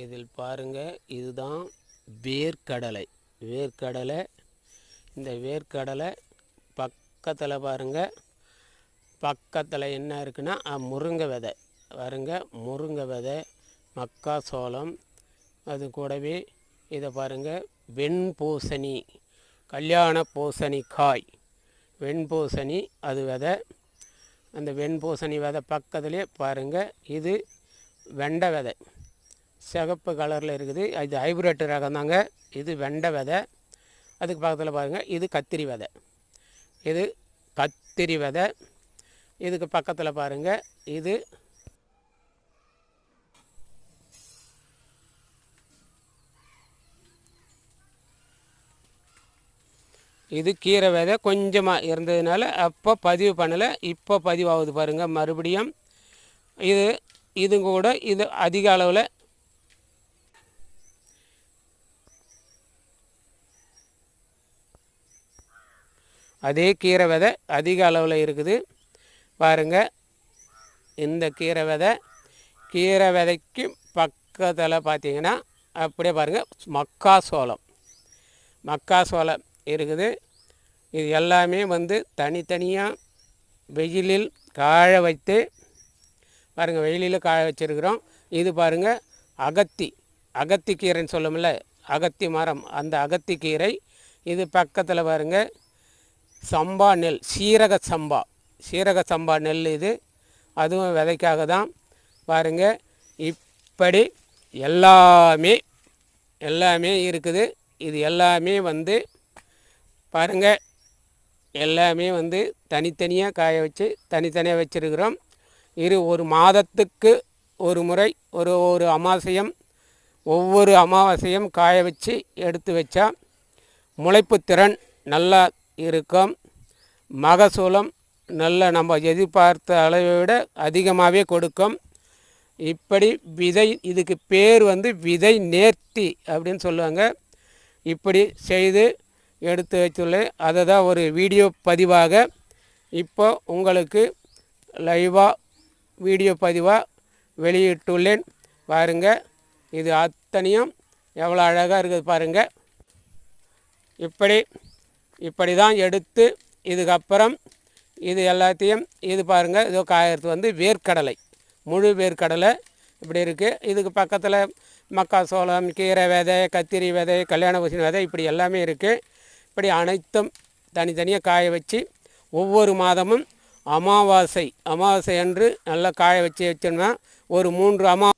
இதில் பாருங்கள் இதுதான் வேர்க்கடலை. வேர்க்கடலை இந்த வேர்க்கடலை பக்கத்தில் பாருங்கள் பக்கத்தில் என்ன இருக்குன்னா முருங்கை விதை. பாருங்க முருங்கை விதை மக்காசோளம் அது கூடவே இதை பாருங்கள் வெண்பூசணி கல்யாண பூசணி காய். வெண்பூசணி அது விதை. அந்த வெண்பூசணி விதை பக்கத்துலேயே பாருங்கள் இது வெண்டை விதை. சிகப்பு கலரில் இருக்குது. இது ஹைப்ரிட் ரகம் தாங்க. இது வெண்டை விதை. அதுக்கு பக்கத்தில் பாருங்கள் இது கத்திரி விதை. இது கத்திரி விதை. இதுக்கு பக்கத்தில் பாருங்கள் இது இது கீரை விதை. கொஞ்சமாக இருந்ததுனால அப்போ பதிவு பண்ணலை. இப்போ பதிவாகுது பாருங்கள் மறுபடியும் இது இது கூட இது அதிக அளவில் அதே கீரை விதை அதிக அளவில் இருக்குது. பாருங்கள் இந்த கீரை விதை கீரை விதைக்கு பக்கத்தில் பார்த்தீங்கன்னா அப்படியே பாருங்கள் மக்காசோளம் மக்காசோளம் இருக்குது. இது எல்லாமே வந்து தனித்தனியாக வெயிலில் காய வைத்து பாருங்கள் வெயிலில் காய வச்சுருக்குறோம். இது பாருங்கள் அகத்தி அகத்தி கீரைன்னு சொல்லுமில்ல அகத்தி மரம். அந்த அகத்தி கீரை இது பக்கத்தில் பாருங்கள் சம்பா நெல் சீரக சம்பா. சீரக சம்பா நெல் இது. அதுவும் விதைக்காக தான். பாருங்கள் இப்படி எல்லாமே எல்லாமே இருக்குது. இது எல்லாமே வந்து பாருங்கள் எல்லாமே வந்து தனித்தனியாக காய வச்சு தனித்தனியாக வச்சுருக்கிறோம். இரு ஒரு மாதத்துக்கு ஒரு முறை ஒரு ஒரு அமாவாசையும் ஒவ்வொரு அமாவாசையும் காய வச்சு எடுத்து வச்சா முளைப்பு திறன் நல்லா இருக்கும். மகசூலம் நல்ல நம்ம எதிர்பார்த்த அளவை விட அதிகமாகவே கொடுக்கும். இப்படி விதை இதுக்கு பேர் வந்து விதை நேர்த்தி அப்படின்னு சொல்லுவாங்க. இப்படி செய்து எடுத்து வச்சுள்ளேன் அதை தான் ஒரு வீடியோ பதிவாக. இப்போ உங்களுக்கு லைவாக வீடியோ பதிவாக வெளியிட்டுள்ளேன். பாருங்கள் இது அத்தனையும் எவ்வளோ அழகாக இருக்குது பாருங்கள் இப்படி இப்படி தான் எடுத்து இதுக்கப்புறம் இது எல்லாத்தையும் இது பாருங்கள் இதோ காயறது வந்து வேர்க்கடலை. முழு வேர்க்கடலை இப்படி இருக்குது இதுக்கு பக்கத்தில் மக்காசோளம் கீரை விதை கத்திரி விதை கல்யாண பூசணி விதை இப்படி எல்லாமே இருக்குது இப்படி அனைத்தும் தனித்தனியாக காய வச்சு ஒவ்வொரு மாதமும் அமாவாசை அமாவாசை அன்று நல்லா காய வச்சு வச்சோம்னா ஒரு மூன்று அமா